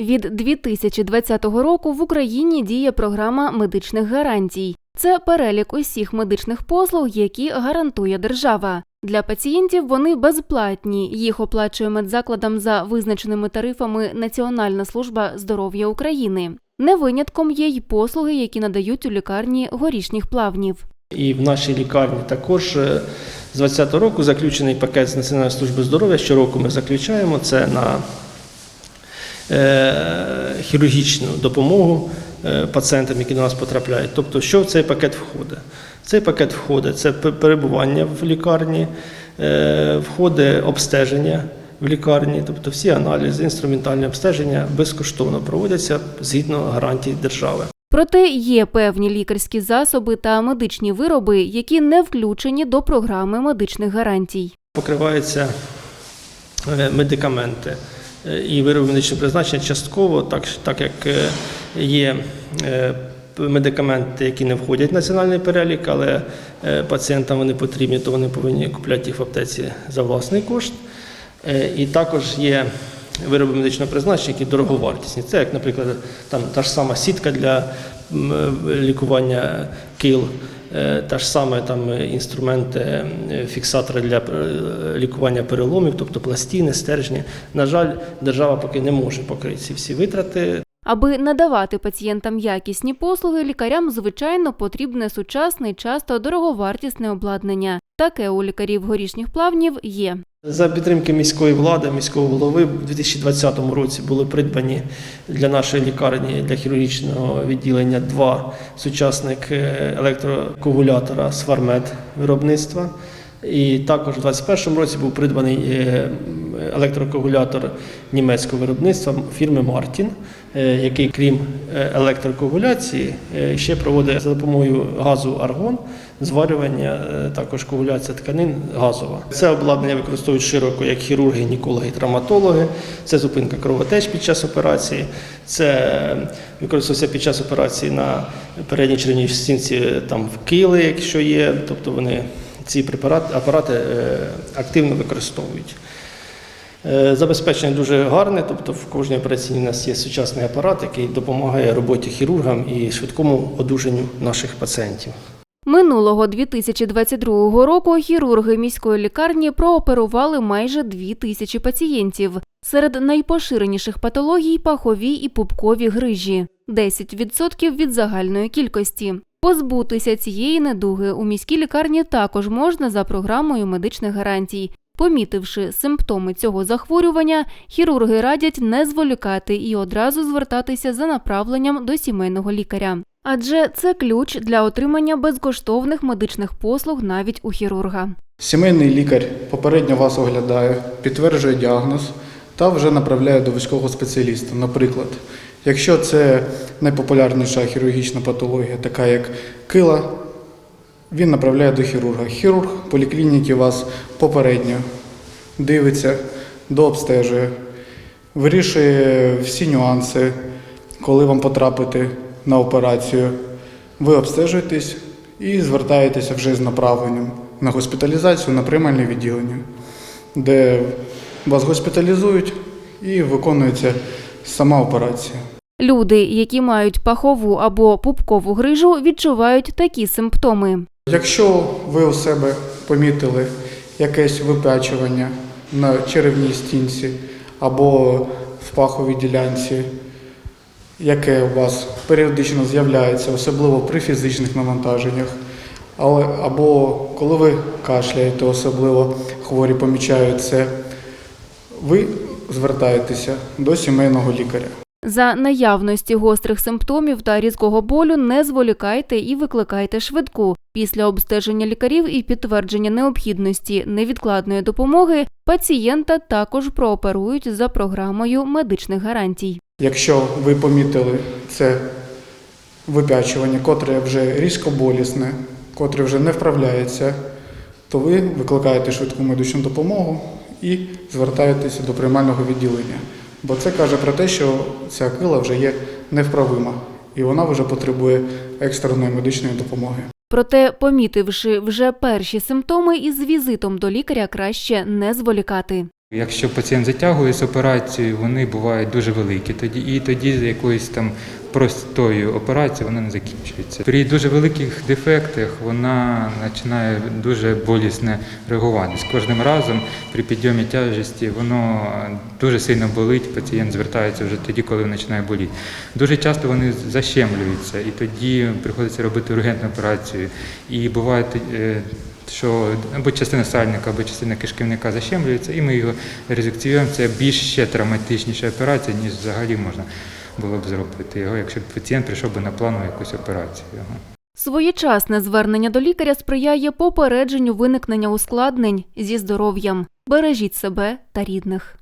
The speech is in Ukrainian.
Від 2020 року в Україні діє програма медичних гарантій. Це перелік усіх медичних послуг, які гарантує держава. Для пацієнтів вони безплатні. Їх оплачує медзакладам за визначеними тарифами Національна служба здоров'я України. Не винятком є й послуги, які надають у лікарні горішніх плавнів. І в нашій лікарні також е, з 2020 року заключений пакет з Національної служби здоров'я. Щороку ми заключаємо це на хірургічну допомогу е, пацієнтам, які до нас потрапляють. Тобто, що в цей пакет входить? Цей пакет входить це перебування в лікарні, е, входить обстеження в лікарні, тобто всі аналізи, інструментальне обстеження безкоштовно проводяться згідно гарантій держави. Проте є певні лікарські засоби та медичні вироби, які не включені до програми медичних гарантій. покриваються е, медикаменти е, і вироби медичного призначення частково, так, так як е, є е, медикаменти, які не входять в національний перелік, але е, пацієнтам вони потрібні, то вони повинні купляти їх в аптеці за власний кошт. І також є вироби медичного призначення, які дороговартісні. Це, як, наприклад, там та ж сама сітка для лікування кил, е, та ж саме там інструменти, е, фіксатори для е, лікування переломів, тобто пластини, стержні. На жаль, держава поки не може покрити ці всі витрати. Аби надавати пацієнтам якісні послуги, лікарям звичайно потрібне сучасне часто дороговартісне обладнання. Таке у лікарів горішніх плавнів є. За підтримки міської влади, міського голови, у 2020 році були придбані для нашої лікарні для хірургічного відділення два сучасних е, електрокоагулятора Свармет виробництва. І також у 2021 році був придбаний е, електрокоагулятор німецького виробництва фірми Мартін, е, який, крім е, електрокоагуляції, е, ще проводить за допомогою газу аргон зварювання, е, також коагуляція тканин газова. Це обладнання використовують широко як хірурги, гінекологи травматологи. Це зупинка кровотеч під час операції. Це використовується під час операції на передній черевній стінці е, там вкили, якщо є. Тобто вони ці препарати апарати е, активно використовують. Забезпечення дуже гарне, тобто в кожній операційній у нас є сучасний апарат, який допомагає роботі хірургам і швидкому одужанню наших пацієнтів. Минулого 2022 року хірурги міської лікарні прооперували майже дві тисячі пацієнтів. Серед найпоширеніших патологій пахові і пупкові грижі 10% від загальної кількості. Позбутися цієї недуги у міській лікарні також можна за програмою медичних гарантій. Помітивши симптоми цього захворювання, хірурги радять не зволікати і одразу звертатися за направленням до сімейного лікаря. Адже це ключ для отримання безкоштовних медичних послуг навіть у хірурга. Сімейний лікар попередньо вас оглядає, підтверджує діагноз та вже направляє до військового спеціаліста. Наприклад, якщо це найпопулярніша хірургічна патологія, така як кила, він направляє до хірурга. Хірург поліклініки вас попередньо дивиться, дообстежує, вирішує всі нюанси, коли вам потрапити на операцію. Ви обстежуєтесь і звертаєтеся вже з направленням на госпіталізацію на приймальне відділення, де вас госпіталізують і виконується сама операція. Люди, які мають пахову або пупкову грижу, відчувають такі симптоми. Якщо ви у себе помітили якесь випячування на черевній стінці або в паховій ділянці, яке у вас періодично з'являється, особливо при фізичних навантаженнях, але, або коли ви кашляєте, особливо хворі помічають це, ви звертаєтеся до сімейного лікаря. За наявності гострих симптомів та різкого болю не зволікайте і викликайте швидку. Після обстеження лікарів і підтвердження необхідності невідкладної допомоги пацієнта також прооперують за програмою медичних гарантій. Якщо ви помітили це випячування, котре вже різко болісне, котре вже не вправляється, то ви викликаєте швидку медичну допомогу і звертаєтеся до приймального відділення. Бо це каже про те, що ця кила вже є невправима і вона вже потребує екстреної медичної допомоги. Проте, помітивши вже перші симптоми, із візитом до лікаря краще не зволікати. Якщо пацієнт затягує з операцією, вони бувають дуже великі. Тоді і тоді з якоюсь там простою операцією вона не закінчується. При дуже великих дефектах вона починає дуже болісне реагувати. З кожним разом при підйомі тяжесті воно дуже сильно болить. Пацієнт звертається вже тоді, коли починає боліти. Дуже часто вони защемлюються, і тоді приходиться робити ургентну операцію. І буває е, що або частина сальника, або частина кишківника защемлюється, і ми його резекціюємо. Це більш ще травматичніша операція, ніж взагалі можна було б зробити його, якщо б пацієнт прийшов би на планову якусь операцію. Своєчасне звернення до лікаря сприяє попередженню виникнення ускладнень зі здоров'ям. Бережіть себе та рідних.